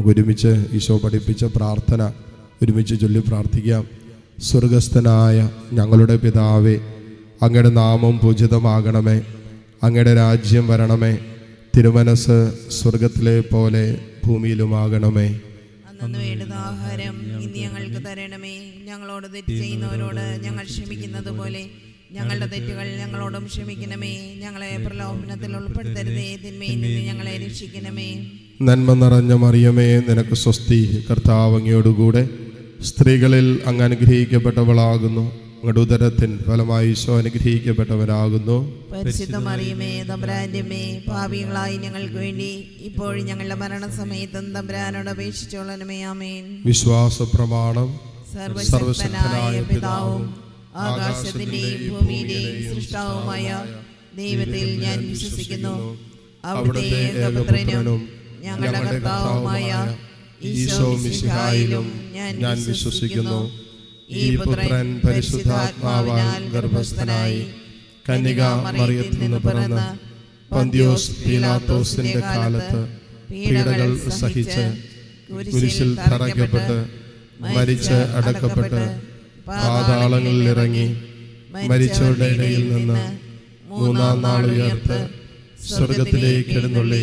നമുക്ക് ഒരുമിച്ച് ഈശോ പഠിപ്പിച്ച പ്രാർത്ഥന ഒരുമിച്ച് ചൊല്ലി പ്രാർത്ഥിക്കാം. സ്വർഗസ്ഥനായ ഞങ്ങളുടെ പിതാവേ അങ്ങയുടെ നാമം പൂജിതമാകണമേ. അങ്ങയുടെ രാജ്യം വരണമേ. തിരുമനസ് സ്വർഗത്തിലെ പോലെ ഭൂമിയിലുമാകണമേ. ആഹാരം ഞങ്ങൾക്ക് തരണമേ. ഞങ്ങളോട് തെറ്റ് ചെയ്യുന്നവരോട് ഞങ്ങൾ ക്ഷമിക്കുന്നത് പോലെ ഞങ്ങളുടെ തെറ്റുകൾ ഞങ്ങളോടും ക്ഷമിക്കണമേ. ഞങ്ങളെ പ്രലോഭനത്തിൽ ഉൾപ്പെടുത്തരുതേ. തിന്മയിൽ നിന്ന് ഞങ്ങളെ രക്ഷിക്കണമേ. നന്മ നിറഞ്ഞ മറിയമേ നിനക്ക് സ്വസ്തി. കർത്താവങ്ങിയോടുകൂടെ സ്ത്രീകളിൽ അങ്ങ് അനുഗ്രഹിക്കപ്പെട്ടവളാകുന്നു. ഉദരത്തിൻ ഫലമായി ഈശോ അനുഗ്രഹിക്കപ്പെട്ടവരാകുന്നു പരിശുദ്ധ മറിയമേ തമ്പുരാന്റെ മേ പാപികളായി ഞങ്ങൾക്ക് വേണ്ടി ഇപ്പോൾ ഞങ്ങളുടെ മരണസമയത്തും തമ്പ്രാനോട് അപേക്ഷിച്ചോളനമേ ആമേൻ. വിശ്വാസ പ്രമാണം സർവശക്തനായ പിതാവും ആകാശത്തിന്റെയും ഭൂമിയുടെയും സൃഷ്ടാവുമായ ദൈവത്തിൽ ഞാൻ വിശ്വസിക്കുന്നു. അവിടുത്തെ ഏകപുത്രനും ഞങ്ങളുടെ കർത്താവുമായ ഈശോ മിശിഹായിലും ഞാൻ വിശ്വസിക്കുന്നു. ഈ പുത്രൻ പരിശുദ്ധാത്മാവാൽ ഗർഭസ്ഥനായി. കന്യക മറിയത്തിൽ നിന്ന് പിറന്ന് പന്തിയോസ് പീലാത്തോസിന്റെ കാലത്ത് പീഡകൾ സഹിച്ച് കുരിശിൽ തറയ്ക്കപ്പെട്ട് മരിച്ച് അടക്കപ്പെട്ട് പാതാളങ്ങളിൽ ഇറങ്ങി മരിച്ചവരുടെ ഇടയിൽ നിന്ന് മൂന്നാം നാൾ ഉയർത്ത് സ്വർഗത്തിലേക്ക് എഴുന്നള്ളി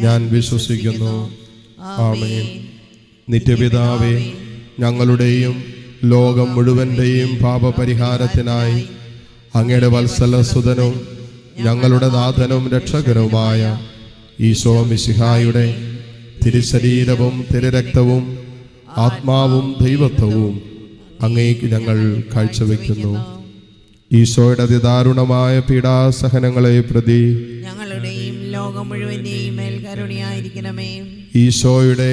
ഞാൻ വിശ്വസിക്കുന്നു. ആമേൻ. നിത്യപിതാവേ ഞങ്ങളുടെയും ലോകം മുഴുവന്റെയും പാപപരിഹാരത്തിനായി അങ്ങയുടെ വത്സലസുതനും ഞങ്ങളുടെ നാഥനും രക്ഷകനുമായ ഈശോ മിശിഹായുടെ തിരുശരീരവും തിരുരക്തവും ആത്മാവും ദൈവത്വവും അങ്ങേക്ക് ഞങ്ങൾ കാഴ്ചവെക്കുന്നു. ഈശോയുടെ അതിദാരുണമായ പീഡാസഹനങ്ങളെ പ്രതി ഞങ്ങളുടെയും ലോകം മുഴുവന്റെയും മേൽ കരുണയായിരിക്കണമേ. ഈശോയുടെ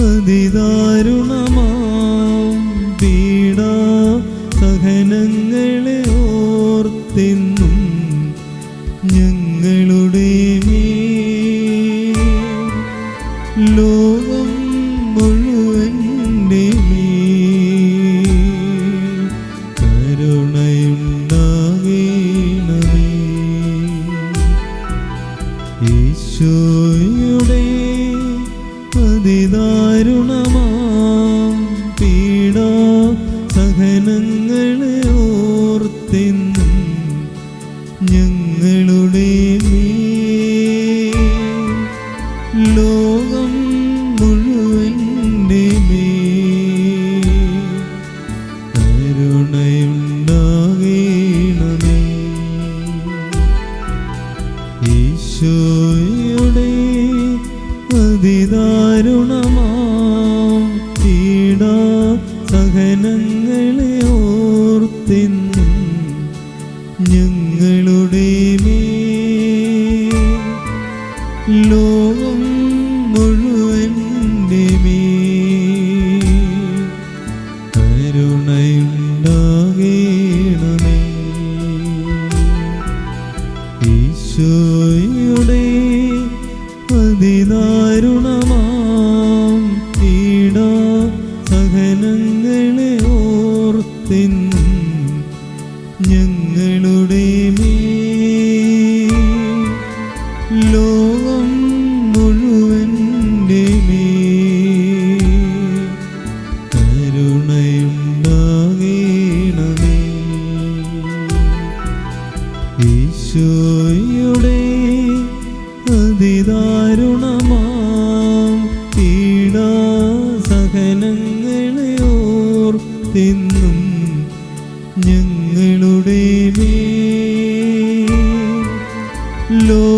അതിദാരുണമാം ലോകം മുഴുവൻ കരുണയുണ്ടാകേണമേ. ഈശോയുടെ അതിദാരുണമാം പീഡാ സഹനങ്ങളെ ഓർത്തിന്നും ഞങ്ങളുടെ മേ ലോകം